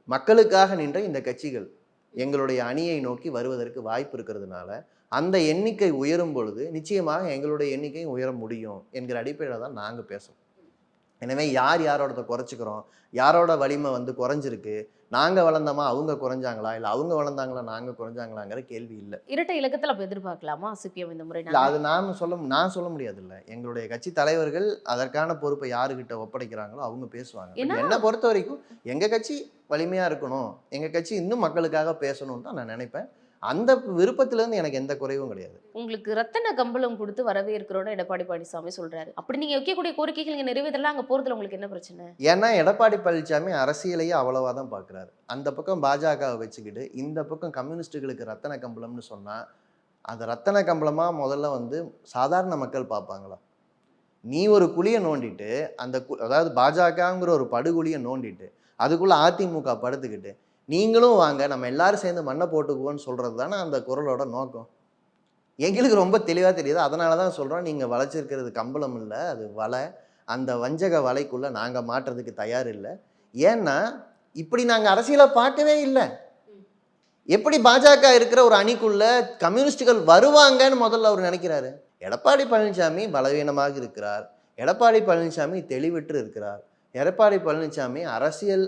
மக்களுக்காக நின்ற இந்த கட்சிகள் எங்களுடைய அணியை நோக்கி வருவதற்கு வாய்ப்பு இருக்கிறதுனால அந்த எண்ணிக்கை உயரும் பொழுது நிச்சயமாக எங்களுடைய எண்ணிக்கையும் உயர முடியும் என்கிற அடிப்படையில் தான் நாங்கள் பேசுவோம் எனவே யார் யாரோடத குறைச்சிக்கிறோம்? யாரோட வலிமை வந்து குறைஞ்சிருக்கு? நாங்கள் வளர்ந்தோமா அவங்க குறைஞ்சாங்களா? இல்லை அவங்க வளர்ந்தாங்களா நாங்கள் குறைஞ்சாங்களாங்கிற கேள்வி இல்லை. இரட்டை இலக்கத்துல அப்ப எதிர்பார்க்கலாமா சிபிஎம் இந்த முறை இல்லை அது நான் சொல்ல நான் சொல்ல முடியாதுல்ல. எங்களுடைய கட்சி தலைவர்கள் அதற்கான பொறுப்பை யாருக்கிட்ட ஒப்படைக்கிறாங்களோ அவங்க பேசுவாங்க. என்னை பொறுத்த வரைக்கும் எங்கள் கட்சி வலிமையாக இருக்கணும் எங்கள் கட்சி இன்னும் மக்களுக்காக பேசணும்னு தான் நான் நினைப்பேன். அந்த விருப்பத்திலேருந்து எனக்கு எந்த குறைவும் கிடையாது. உங்களுக்கு ரத்தன கம்பளம் கொடுத்து வரவேற்கிறோன்னு எடப்பாடி பழனிசாமி சொல்றாரு. அப்படி நீங்க வைக்கக்கூடிய கோரிக்கைகள் நீங்க நிறைவேற்றலாம் அங்க போறதுல உங்களுக்கு என்ன பிரச்சனை? ஏன்னா எடப்பாடி பழனிசாமி அரசியலையே அவ்வளவா தான் பார்க்குறாரு அந்த பக்கம் பாஜகவை வச்சுக்கிட்டு இந்த பக்கம் கம்யூனிஸ்ட்டுகளுக்கு ரத்தன கம்பளம்னு சொன்னால் அது ரத்தன கம்பளமாக முதல்ல வந்து சாதாரண மக்கள் பார்ப்பாங்களா? நீ ஒரு குழியை நோண்டிட்டு அந்த கு அதாவது பாஜகங்கிற ஒரு படுகுழியை நோண்டிட்டு அதுக்குள்ளே அதிமுக படுத்துக்கிட்டு நீங்களும் வாங்க நம்ம எல்லாரும் சேர்ந்து மண்ணை போட்டுக்குவோன்னு சொல்கிறது தானே அந்த குரலோட நோக்கம். எங்களுக்கு ரொம்ப தெளிவாக தெரியுது. அதனால தான் சொல்கிறோம் நீங்கள் வளைச்சிருக்கிறது கம்பளம் இல்லை அது வலை. அந்த வஞ்சக வலைக்குள்ளே நாங்கள் மாட்டுறதுக்கு தயார் இல்லை. ஏன்னா இப்படி நாங்கள் அரசியலை பார்க்கவே இல்லை. எப்படி பாஜக இருக்கிற ஒரு அணிக்குள்ள கம்யூனிஸ்டுகள் வருவாங்கன்னு முதல்ல அவர் நினைக்கிறாரு. எடப்பாடி பழனிசாமி பலவீனமாக இருக்கிறார். எடப்பாடி பழனிசாமி தெளிவிட்டு இருக்கிறார். எடப்பாடி பழனிசாமி அரசியல்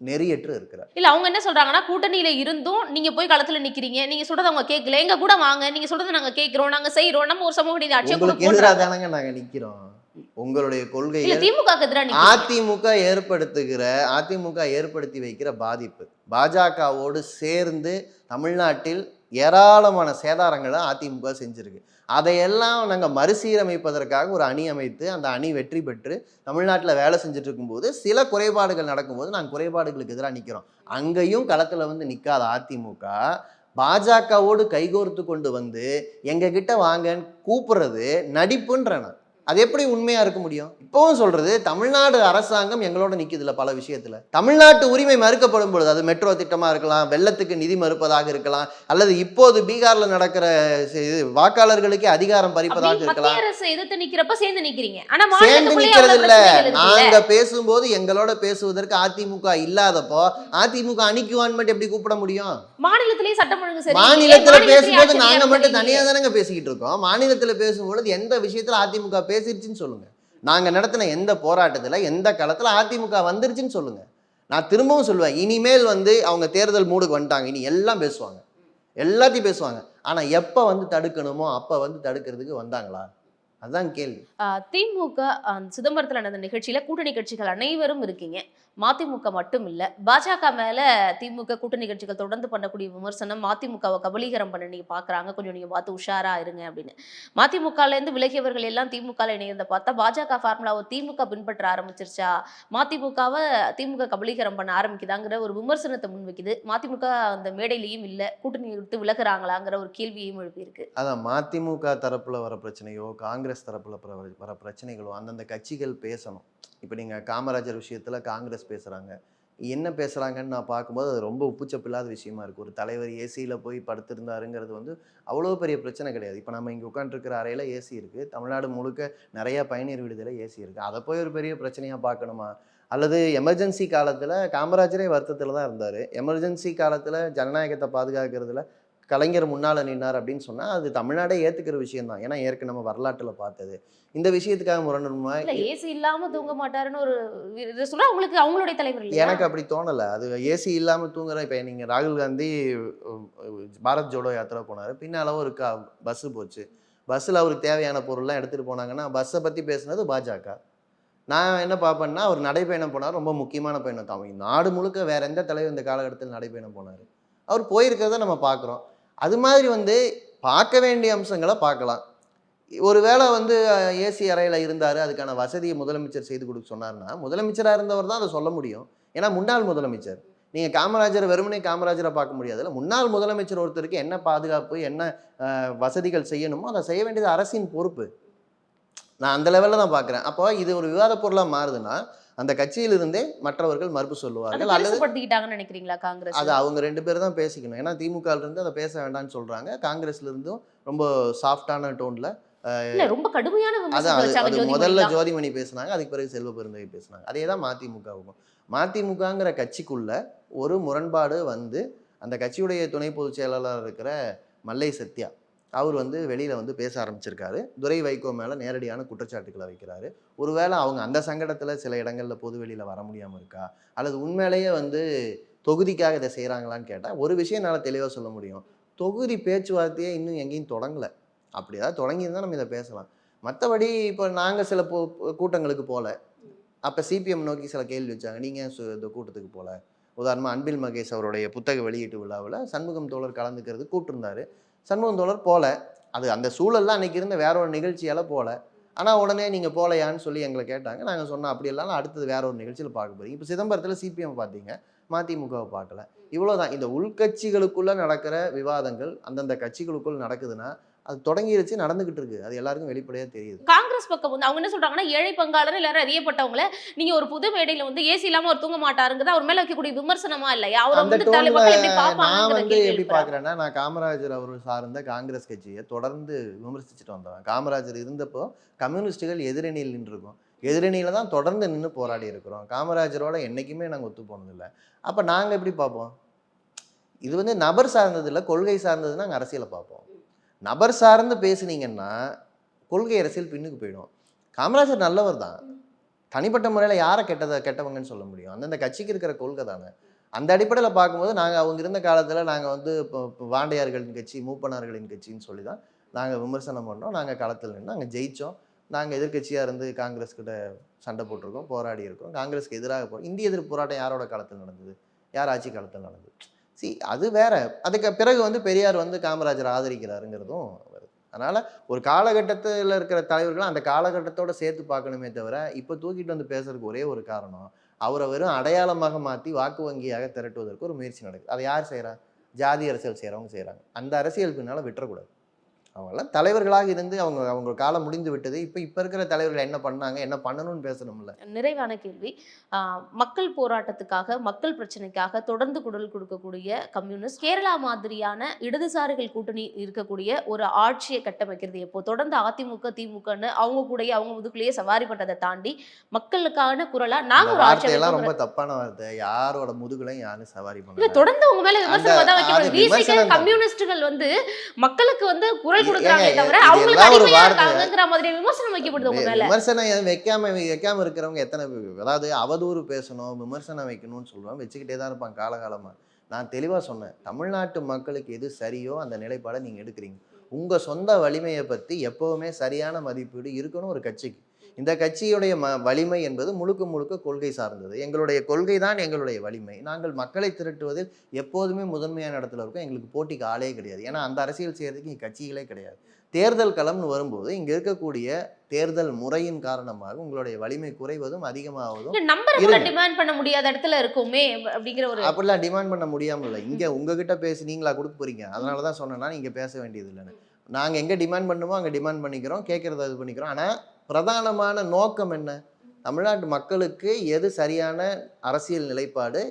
நெறியற்று இருக்கிறார். இல்ல அவங்க என்ன சொல்றாங்கன்னா கூட்டணியில இருந்தும் நீங்க போய் களத்துல நிக்கிறீங்க. நீங்க சொல்றத அவங்க கேட்கல. எங்க கூட வாங்க. நீங்க சொல்றத நாங்க கேட்கிறோம். நாங்க செய்யறோம் நம்ம ஒரு சமூக நீதி ஆட்சியை கூட உங்களுக்கு எதிராக தானங்க நாங்கள் நிற்கிறோம் உங்களுடைய கொள்கைகள் திமுக. அதிமுக ஏற்படுத்துகிற அதிமுக ஏற்படுத்தி வைக்கிற பாதிப்பு. பாஜகவோடு சேர்ந்து தமிழ்நாட்டில் ஏராளமான சேதாரங்களை அதிமுக செஞ்சுருக்கு. அதையெல்லாம் நாங்கள் மறுசீரமைப்பதற்காக ஒரு அணி அமைத்து அந்த அணி வெற்றி பெற்று தமிழ்நாட்டில் வேலை செஞ்சுட்டு இருக்கும்போது சில குறைபாடுகள் நடக்கும்போது நாங்கள் குறைபாடுகளுக்கு எதிராக நிற்கிறோம் அங்கேயும் களத்தில் வந்து நிற்காத அதிமுக பாஜகவோடு கைகோர்த்து கொண்டு வந்து எங்ககிட்ட வாங்கன்னு கூப்பிடுறது நடிப்புன்ற நான் அது எப்படி உண்மையா இருக்க முடியும்? இப்பவும் சொல்றது தமிழ்நாடு அரசாங்கம் எங்களோட நிக்குதுல பல விஷயத்துல. தமிழ்நாட்டு உரிமை மறுக்கப்படும் பொழுது அது மெட்ரோ திட்டமா இருக்கலாம் வெள்ளத்துக்கு நிதி மறுப்பதாக இருக்கலாம் அல்லது இப்போது பீகார்ல நடக்கிற இது வாக்காளர்களுக்கே அதிகாரம் பறிப்பதாக இருக்கலாம். எதிர்த்து நிக்கிறப்ப சேர்ந்து நிக்கிறீங்க. ஆனா சேர்ந்து இல்ல. நாங்க பேசும்போது எங்களோட பேசுவதற்கு அதிமுக இல்லாதப்போ அதிமுக அணிக்குவான் மட்டும் எப்படி கூப்பிட முடியும்? மாநிலத்திலேயே சட்டம் ஒழுங்கு மாநிலத்துல பேசும்போது நாங்க மட்டும். தனியா தானங்க பேசிக்கிட்டு இருக்கோம். மாநிலத்துல பேசும்பொழுது எந்த விஷயத்துல அதிமுக பேசிருச்சுன்னு சொல்லுங்க. நாங்கள் நடத்தின எந்த போராட்டத்தில் எந்த காலத்தில் அதிமுக வந்துருச்சுன்னு சொல்லுங்க. நான் திரும்பவும் சொல்லுவேன் இனிமேல் வந்து அவங்க தேர்தல் மூடுக்கு வந்துட்டாங்க இனி எல்லாம் பேசுவாங்க. எல்லாத்தையும் பேசுவாங்க. ஆனால் எப்போ வந்து தடுக்கணுமோ அப்போ வந்து தடுக்கிறதுக்கு வந்தாங்களா? அதுதான் கேள்வி. திமுக சிதம்பரத்தில் நடந்த நிகழ்ச்சியில் கூட்டணி கட்சிகள் அனைவரும் இருக்கீங்க. மதிமுக மட்டும் இல்லை பாஜக மேல திமுக கூட்டணி நிகழ்ச்சிகள் தொடர்ந்து பண்ணக்கூடிய விமர்சனம் மதிமுகவை கபலீகரம் பண்ண நீங்க பாக்குறாங்க. கொஞ்சம் நீங்க பார்த்து உஷாரா இருங்க அப்படின்னு. மதிமுகல இருந்து விலகியவர்கள் எல்லாம் திமுக இணைந்த பார்த்தா பாஜக ஃபார்முலாவை திமுக பின்பற்ற ஆரம்பிச்சிருச்சா? மதிமுகவை திமுக கபலீகரம் பண்ண ஆரம்பிக்குதாங்கிற ஒரு விமர்சனத்தை முன்வைக்குது. மதிமுக அந்த மேடையிலையும் இல்லை. கூட்டணி விட்டு விலகுறாங்களாங்கிற ஒரு கேள்வியையும் எழுப்பியிருக்கு. அதான் மதிமுக தரப்புல வர பிரச்சனையோ காங்கிரஸ் தரப்புல வர- வர பிரச்சனைகளோ அந்தந்த கட்சிகள் பேசணும். இப்போ நீங்க காமராஜர் விஷயத்துல காங்கிரஸ் பேசுறாங்க. என்ன பேசுறாங்கன்னு நான் பார்க்கும்போது அது ரொம்ப உப்புச்சப்பில்லாத விஷயமா இருக்கு. ஒரு தலைவர் ஏசியில் போய் படுத்திருந்தாருங்கிறது வந்து அவ்வளோ பெரிய பிரச்சனை கிடையாது. இப்போ நம்ம இங்கே உட்காந்துருக்கிற அறையில் ஏசி இருக்கு. தமிழ்நாடு முழுக்க நிறைய பயணியர் விடுதலை ஏசி இருக்குது அதை போய் ஒரு பெரிய பிரச்சனையாக பார்க்கணுமா? அல்லது எமர்ஜென்சி காலத்தில் காமராஜரே வருத்தத்தில் தான் இருந்தார். எமர்ஜென்சி காலத்தில் ஜனநாயகத்தை பாதுகாக்கிறதுல கலைஞர் முன்னால் நின்னார் அப்படின்னு சொன்னால் அது தமிழ்நாடே ஏற்றுக்கிற விஷயம் தான் ஏன்னா ஏற்கனவே நம்ம வரலாற்றில் பார்த்தது. இந்த விஷயத்துக்காக முரண்டணுமா இல்ல ஏசி இல்லாம தூங்க மாட்டாருன்னு ஒரு இது சொன்னா உங்களுக்கு அவங்களுடைய தலைவர் எனக்கு அப்படி தோணலை. அது ஏசி இல்லாமல் தூங்குற இப்போ நீங்கள் ராகுல் காந்தி பாரத் ஜோடோ யாத்திரை போனார். பின்னால ஒரு கா பஸ்ஸு போச்சு. பஸ்ஸில் அவருக்கு தேவையான பொருள்லாம் எடுத்துகிட்டு போனாங்கன்னா பஸ்ஸை பற்றி பேசுனது பாஜக. நான் என்ன பார்ப்பேன்னா அவர் நடைப்பயணம் போனார். ரொம்ப முக்கியமான பயணம். தான் நாடு முழுக்க வேற எந்த தலைவர் இந்த காலகட்டத்தில் நடைப்பயணம் போனார்? அவர் போயிருக்கிறத நம்ம பார்க்குறோம். அது மாதிரி வந்து பார்க்க வேண்டிய அம்சங்களை பார்க்கலாம். ஒருவேளை வந்து ஏசி அறையில் இருந்தார் அதுக்கான வசதியை முதலமைச்சர் செய்து கொடுக்க சொன்னார்னா முதலமைச்சராக இருந்தவர் தான் அதை சொல்ல முடியும். ஏன்னா முன்னாள் முதலமைச்சர். நீங்கள் காமராஜரை வெறுமனே காமராஜரை பார்க்க முடியாதுல்ல. முன்னாள் முதலமைச்சர் ஒருத்தருக்கு என்ன பாதுகாப்பு என்ன வசதிகள் செய்யணுமோ அதை செய்ய வேண்டியது அரசின் பொறுப்பு. நான் அந்த லெவலில் தான் பார்க்குறேன். அப்போ இது ஒரு விவாத பொருளாக மாறுதுன்னா அந்த கட்சியிலிருந்தே மற்றவர்கள் மறுப்பு சொல்லுவார்கள். அல்லது நினைக்கிறீங்களா காங்கிரஸ்? அது அவங்க ரெண்டு பேரும் தான் பேசிக்கணும். ஏன்னா திமுக இருந்து அதை பேச வேண்டாம்னு சொல்றாங்க. காங்கிரஸ்ல இருந்தும் ரொம்ப சாஃப்டான டோன்ல ரொம்ப கடுமையான அது முதல்ல. ஜோதிமணி பேசுனாங்க அதுக்கு பிறகு செல்வ பெருந்தகை பேசுனாங்க. அதே தான் மதிமுகவுக்கும். மதிமுகங்கிற கட்சிக்குள்ள ஒரு முரண்பாடு வந்து அந்த கட்சியுடைய துணை பொதுச் செயலாளர் இருக்கிற மல்லை சத்யா. அவர் வந்து வெளியில் வந்து பேச ஆரம்பிச்சிருக்காரு. துரை வைகோ மேலே நேரடியான குற்றச்சாட்டுக்களை வைக்கிறாரு. ஒருவேளை அவங்க அந்த சங்கடத்தில் சில இடங்களில் பொது வெளியில் வர முடியாமல் இருக்கா? அல்லது உண்மையிலேயே வந்து தொகுதிக்காக இதை செய்கிறாங்களான்னு கேட்டால் ஒரு விஷயம் என்னால் தெளிவாக சொல்ல முடியும். தொகுதி பேச்சுவார்த்தையே இன்னும் எங்கேயும் தொடங்கலை. அப்படி ஏதாவது தொடங்கியிருந்தால் நம்ம இதை பேசலாம். மற்றபடி இப்போ நாங்கள் சில போ கூட்டங்களுக்கு போகல அப்போ சிபிஎம் நோக்கி சில கேள்வி வச்சாங்க. நீங்கள் இந்த கூட்டத்துக்கு போகல உதாரணமாக அன்பில் மகேஷ் அவருடைய புத்தக வெளியீட்டு விழாவில் சண்முகம் தோழர் கலந்துக்கிறது கூப்பிட்டுருந்தாரு. சண்முகம் தோழர் போகல அது அந்த சூழல்லாம் அன்றைக்கி இருந்த வேற ஒரு நிகழ்ச்சியால் போகல ஆனால் உடனே நீங்கள் போகலையான்னு சொல்லி எங்களை கேட்டாங்க. நாங்கள் சொன்னோம் அப்படி எல்லாம் அடுத்தது வேற ஒரு நிகழ்ச்சியில் பார்க்க போகிறீங்க இப்போ சிதம்பரத்தில் சிபிஎம் பார்த்தீங்க மதிமுகவை பார்க்கல. இவ்வளோதான் இந்த உள்கட்சிகளுக்குள்ளே நடக்கிற விவாதங்கள் அந்தந்த கட்சிகளுக்குள் நடக்குதுன்னா அது தொடங்கிருச்சு நடந்துகிட்டு இருக்கு. அது எல்லாருக்கும் வெளிப்படையாக தெரியுது. காங்கிரஸ் பக்கம் வந்து அவங்க என்ன சொல்றாங்கன்னா ஏழை பங்காளர் எல்லாரும் அறியப்பட்டவங்கள நீங்க ஒரு புது மேடையில வந்து ஏசி இல்லாம அவர் தூங்க மாட்டாருங்கிறது அவர் மேல வைக்கக்கூடிய விமர்சனமா இல்லையா? அவர் வந்து எப்படி நான் வந்து எப்படி. பார்க்குறேன்னா நான் காமராஜர் அவர் சார்ந்த காங்கிரஸ் கட்சியை தொடர்ந்து விமர்சிச்சுட்டு வந்தவன். காமராஜர் இருந்தப்போ கம்யூனிஸ்டுகள் எதிரணியில் நின்றுருக்கோம். எதிரணியில தான் தொடர்ந்து நின்று போராடி இருக்கிறோம். காமராஜரோட என்னைக்குமே நாங்கள் ஒத்து போனதில்லை. அப்போ நாங்கள் எப்படி பார்ப்போம்? இது வந்து நபர் சார்ந்தது இல்லை கொள்கை சார்ந்தது நாங்கள் அரசியலை பார்ப்போம். நபர் சார்ந்து பேசுனீங்கன்னா கொள்கை அரசியல் பின்னுக்கு போயிடும். காமராஜர் நல்லவர் தான். தனிப்பட்ட முறையில் யாரை கெட்டதை கெட்டவங்கன்னு சொல்ல முடியும். அந்தந்த கட்சிக்கு இருக்கிற கொள்கை தானே. அந்த அடிப்படையில் பார்க்கும்போது நாங்கள் அவங்க இருந்த காலத்தில் நாங்கள் வந்து இப்போ வாண்டையார்களின் கட்சி மூப்பனார்களின் கட்சின்னு சொல்லி தான் நாங்கள் விமர்சனம் பண்ணோம். நாங்கள் களத்தில் நின்று நாங்கள் ஜெயித்தோம் நாங்கள் எதிர்க்கட்சியாக இருந்து காங்கிரஸ் கிட்ட சண்டை போட்டிருக்கோம் போராடி இருக்கோம் காங்கிரஸ்க்கு எதிராக போ இந்திய எதிர்ப்பு போராட்டம் யாரோட காலத்தில் நடந்தது? யார் ஆட்சி காலத்தில் நடந்தது? சி அது வேற. அதுக்கு பிறகு வந்து பெரியார் வந்து காமராஜர் ஆதரிக்கிறாருங்கிறதும் வருது. அதனால் ஒரு காலகட்டத்தில் இருக்கிற தலைவர்கள் அந்த காலகட்டத்தோட சேர்த்து பார்க்கணுமே தவிர இப்போ தூக்கிட்டு வந்து பேசுறதுக்கு ஒரே ஒரு காரணம் அவரை வெறும் அடையாளமாக மாற்றி வாக்கு வங்கியாக திரட்டுவதற்கு ஒரு முயற்சி நடக்குது. அதை யார் செய்கிறா ஜாதி அரசியல் செய்கிறவங்க செய்கிறாங்க அந்த அரசியல் பின்னால் விட்டுறக்கூடாது. அவங்கெல்லாம் தலைவர்களாக இருந்து அவங்க அவங்க காலம் முடிந்து விட்டது. இப்போ இப்போ இருக்கிற தலைவர்கள் என்ன பண்ணாங்க? என்ன பண்ணணும்னு பேசணும்ல? நிறைவான கேள்வி. மக்கள் போராட்டத்துக்காக மக்கள் பிரச்சனைக்காக தொடர்ந்து குரல் கொடுக்கக்கூடிய கம்யூனிஸ்ட் கேரளா மாதிரியான இடதுசாரிகள் கூட்டணி இருக்கக்கூடிய ஒரு ஆட்சியை கட்டமைக்கிறது. எப்போ? தொடர்ந்து அதிமுக திமுகன்னு அவங்க கூடயே அவங்க முதுகுலயே சவாரி பட்டதை தாண்டி மக்களுக்கான குரலா நாங்க ஒரு ஆட்சி ரொம்ப தப்பான வார்த்தை. யாரோட முதுகுலையும் யாரும் சவாரி பண்ணல. தொடர்ந்து உங்க மேல விமர்சனம் தான். கம்யூனிஸ்டுகள் வந்து மக்களுக்கு வந்து குரல் தவிர அவங்களுக்கு ஒரு மாதிரி விமர்சனம் வைக்கப்படுது உங்க மேல. விமர்சனம் வைக்காம வைக்காம இருக்கிறவங்க எத்தனை? அதாவது அவதூறு பேசணும் விமர்சனம் வைக்கணும்னு சொல்லுவாங்க வச்சுக்கிட்டே தான் இருப்பாங்க காலகாலமா. நான் தெளிவா சொன்னேன் தமிழ்நாட்டு மக்களுக்கு எது சரியோ அந்த நிலைப்பாடை நீங்க எடுக்கிறீங்க. உங்க சொந்த வலிமையை பத்தி எப்பவுமே சரியான மதிப்பீடு இருக்கணும் ஒரு கட்சிக்கு. இந்த கட்சியுடைய ம வலிமை என்பது முழுக்க முழுக்க கொள்கை சார்ந்தது. எங்களுடைய கொள்கை தான் எங்களுடைய வலிமை. நாங்கள் மக்களை திரட்டுவதில் எப்போதுமே முதன்மையான இடத்துல இருக்கோம். எங்களுக்கு போட்டிக்கு ஆளே கிடையாது. ஏன்னா அந்த அரசியல் செய்யறதுக்கு இங்கே கட்சிகளே கிடையாது. தேர்தல் களம்னு வரும்போது இங்க இருக்கக்கூடிய தேர்தல் முறையின் காரணமாக உங்களுடைய வலிமை குறைவதும் அதிகமாவதும் நம்பரை. டிமாண்ட் பண்ண முடியாத இடத்துல இருக்குமே அப்படிங்கிற ஒரு அப்படிலாம் டிமாண்ட் பண்ண முடியாமல் இல்லை. இங்க உங்ககிட்ட பேசி நீங்களா கொடுக்க போறீங்க. அதனால தான் சொன்னேன்னா நீங்க பேச வேண்டியது இல்லைன்னு. நாங்க எங்க டிமாண்ட் பண்ணுமோ அங்க டிமாண்ட் பண்ணிக்கிறோம். கேட்கறத இது பண்ணிக்கிறோம். ஆனா பிரதானமான நோக்கம் என்ன? தமிழ்நாட்டு மக்களுக்கு எது சரியான அரசியல் நிலைப்பாடு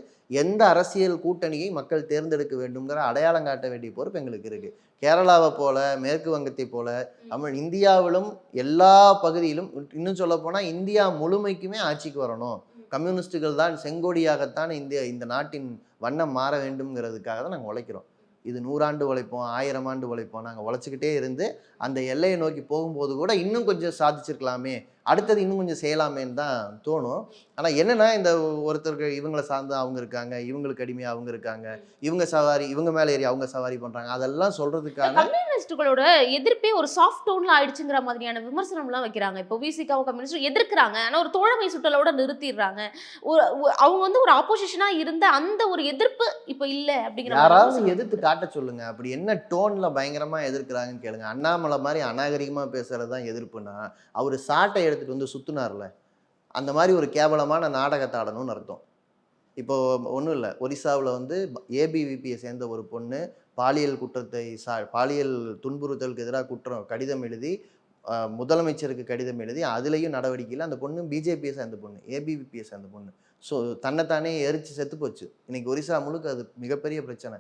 எந்த அரசியல் கூட்டணியை மக்கள் தேர்ந்தெடுக்க வேண்டும்ங்கிற அடையாளம் காட்ட வேண்டிய பொறுப்பு எங்களுக்கு இருக்கு. கேரளாவை போல மேற்கு வங்கத்தை போல தமிழ் இந்தியாவிலும் எல்லா பகுதியிலும் இன்னும் சொல்ல போனா இந்தியா முழுமைக்குமே ஆட்சிக்கு வரணும். கம்யூனிஸ்டுகள் தான் செங்கோடியாகத்தான் இந்திய இந்த நாட்டின் வண்ணம் மாற வேண்டும்ங்கிறதுக்காக தான் நாங்கள் உழைக்கிறோம். இது நூறாண்டு உழைப்போம் ஆயிரம் ஆண்டு உழைப்போம். நாங்கள் உழைச்சிக்கிட்டே இருந்து அந்த எல்லையை நோக்கி போகும்போது கூட இன்னும் கொஞ்சம் சாதிச்சிருக்கலாமே அடுத்தது இன்னும் கொஞ்சம் செய்யலாமேன்னு தான் தோணும். ஆனால் என்னன்னா இந்த ஒருத்தருக்கு இவங்களை சார்ந்து அவங்க இருக்காங்க இவங்களுக்கு அடிமையாக அவங்க இருக்காங்க இவங்க சவாரி இவங்க மேலே ஏறி அவங்க சவாரி பண்ணுறாங்க அதெல்லாம் சொல்கிறதுக்கான கம்யூனிஸ்டுகளோட எதிர்ப்பே ஒரு சாஃப்ட் டோன்ல ஆயிடுச்சுங்கிற மாதிரியான விமர்சனம்லாம் வைக்கிறாங்க. இப்போ விசிகாவும் கம்யூனிஸ்ட் எதிர்க்கிறாங்க. ஆனா ஒரு தோழமை சுட்டலோட நிறுத்திடுறாங்க. ஒரு அவங்க வந்து ஒரு ஆப்போசிஷனா இருந்த அந்த ஒரு எதிர்ப்பு இப்போ இல்ல அப்படிங்கிற யாராவது. எதிர்த்து காட்ட சொல்லுங்க. அப்படி என்ன டோன்ல பயங்கரமா எதிர்க்கிறாங்கன்னு கேளுங்க. அண்ணாமலை மாதிரி அநாகரிகமா பேசுறது தான் எதிர்ப்புனா அவர் சாட்டை எடுத்துகிட்டு வந்து சுற்றுனார்ல அந்த மாதிரி ஒரு கேவலமான நாடகத்தை ஆடணும்னு அர்த்தம். இப்போ ஒன்றும் இல்லை. ஒரிசாவில் வந்து ஏபிவிபியை சேர்ந்த ஒரு பொண்ணு பாலியல் குற்றத்தை சா பாலியல் துன்புறுத்தலுக்கு எதிராக குற்றம் கடிதம் எழுதி முதலமைச்சருக்கு கடிதம் எழுதி அதுலேயும் நடவடிக்கையில் அந்த பொண்ணு பிஜேபியை சேர்ந்த பொண்ணு ஏபிவிபியை சேர்ந்த பொண்ணு. ஸோ தன்னைத்தானே எரிச்சு செத்து போச்சு. இன்னைக்கு ஒரிசா முழுக்க அது மிகப்பெரிய பிரச்சனை.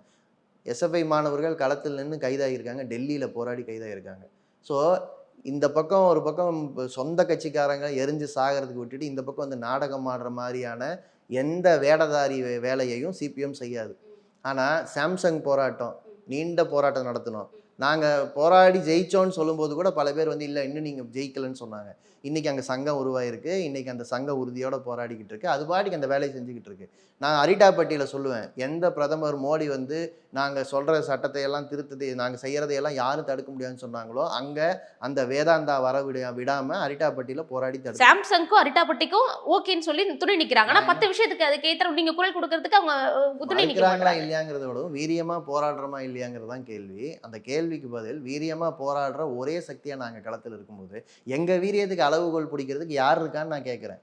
எஸ்எஃப்ஐ மாணவர்கள் களத்தில் நின்று கைதாகியிருக்காங்க. டெல்லியில் போராடி கைதாகியிருக்காங்க. ஸோ இந்த பக்கம் ஒரு பக்கம் சொந்த கட்சிக்காரங்க எரிஞ்சு சாகிறதுக்கு விட்டுட்டு இந்த பக்கம் வந்து நாடகம் ஆடுற மாதிரியான எந்த வேடதாரி வே- வேலையையும் சிபிஎம் செய்யாது. ஆனால் சாம்சங் போராட்டம் நீண்ட போராட்டம் நடத்தினோம் நாங்கள் போராடி ஜெயிச்சோன்னு சொல்லும்போது கூட பல பேர் வந்து இல்லை இன்னும் நீங்கள் ஜெயிக்கலன்னு சொன்னாங்க. இன்றைக்கி அங்கே சங்கம் உருவாயிருக்கு. இன்றைக்கி அந்த சங்க உறுதியோட போராடிக்கிட்டு இருக்கு. அது பாட்டுக்கு அந்த வேலையை செஞ்சுக்கிட்டு இருக்கு. நான் அரிட்டாப்பட்டியில் சொல்லுவேன் எந்த பிரதமர் மோடி வந்து நாங்கள் சொல்கிற சட்டத்தை எல்லாம் திருத்தத்தை நாங்கள் செய்கிறதையெல்லாம் யாரும் தடுக்க முடியாதுன்னு சொன்னாங்களோ அங்கே அந்த வேதாந்தா வர விட விடாமல் அரிட்டாப்பட்டியில் போராடி தடுக்க சாம்சங்க்கும் அரிட்டாப்பட்டிக்கும் ஓகேன்னு சொல்லி துணை நிக்கிறாங்க. ஆனா பத்து விஷயத்துக்கு அதுக்கு ஏத்த நீங்க குரல் கொடுக்கறதுக்கு அவங்க துணை மாட்டாங்க. இல்லையாங்கிறத விடவும் வீரியமா போராடுறோமா இல்லையாங்கிறது தான் கேள்வி. அந்த கேள்விக்கு பதில் வீரியமாக போராடுற ஒரே சக்தியாக நாங்கள் களத்தில் இருக்கும்போது எங்கள் வீரியத்துக்கு அளவுகோல் பிடிக்கிறதுக்கு யார் இருக்கான்னு நான் கேட்குறேன்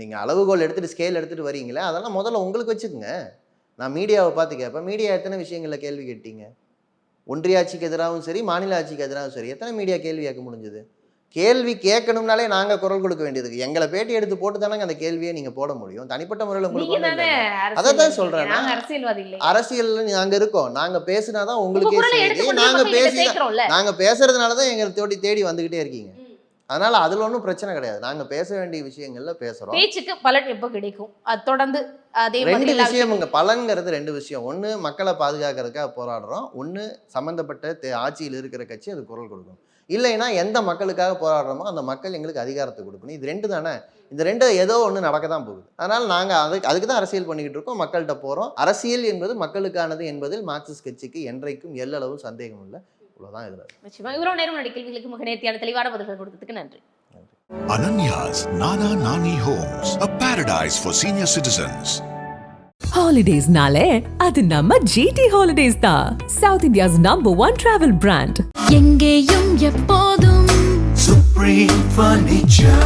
நீங்கள் அளவுகோல் எடுத்துகிட்டு ஸ்கேல் எடுத்துகிட்டு வரீங்களே அதெல்லாம் முதல்ல உங்களுக்கு வச்சுக்கோங்க. நான் மீடியாவை பார்த்து கேட்பேன் மீடியா எத்தனை விஷயங்களில் கேள்வி கேட்டீங்க? ஒன்றிய ஆட்சிக்கு எதிராகவும் சரி மாநில ஆட்சிக்கு எதிராகவும் சரி எத்தனை மீடியா கேள்வி கேட்க முடிஞ்சது? கேள்வி கேட்கணும்னாலே நாங்க குரல் கொடுக்க வேண்டியது. எங்களை பேட்டி எடுத்து போட்டு தானே அந்த கேள்வியை நீங்க போட முடியும். தனிப்பட்ட முறையில் உங்களுக்கு ஒண்ணும் தானே. சொல்றேன். அரசியல்ல நாங்க இருக்கோம். நாங்க பேசினாதான் உங்க உங்களுக்கே செய்தி. நாங்க பேசி நாங்க பேசுறதுனால தான் எங்களை தேடி தேடி வந்துகிட்டே இருக்கீங்க. அதனால அதுல ஒன்றும் பிரச்சனை கிடையாது. நாங்க பேச வேண்டிய விஷயங்கள்ல பேசுறோம். பேச்சுக்கு பலன் எப்ப கிடைக்கும்? அது தொடர்ந்து அதே ரெண்டு விஷயம் இங்க பலன்கிறது ரெண்டு விஷயம். ஒண்ணு மக்களை பாதுகாக்கிறதுக்காக போராடுறோம். ஒண்ணு சம்பந்தப்பட்ட தே- ஆட்சியில் இருக்கிற கட்சி அது குரல் கொடுக்கும். இல்லைன்னா எந்த மக்களுக்காக போராடுறோமோ அந்த மக்கள் எங்களுக்கு அதிகாரத்தை கொடுக்கணும். இது ரெண்டு தானே? இந்த ரெண்டு ஏதோ ஒன்று நடக்க தான் போகுது. அதனால நாங்க அதுக்கு அதுக்கு தான் அரசியல் பண்ணிக்கிட்டு இருக்கோம். மக்கள்கிட்ட போறோம். அரசியல் என்பது மக்களுக்கானது என்பதில் மார்க்சிஸ்ட் கட்சிக்கு என்றைக்கும் எல்லளவும் சந்தேகம் இல்லை. இவ்வளவுதான் இதுல நிச்சயமா. இவ்வளவு நேரம் கேள்விகளுக்கு மிக நேர்த்தியான தெளிவான பதில்கள் கொடுத்ததுக்கு நன்றி. Ananya's Nana Nani Homes, a paradise for senior citizens. ஹாலிடேஸ்னாலே அது நம்ம ஜிடி ஹாலிடேஸ் தான் south India's number one travel brand எங்கேயும் எப்போதும் Supreme Furniture.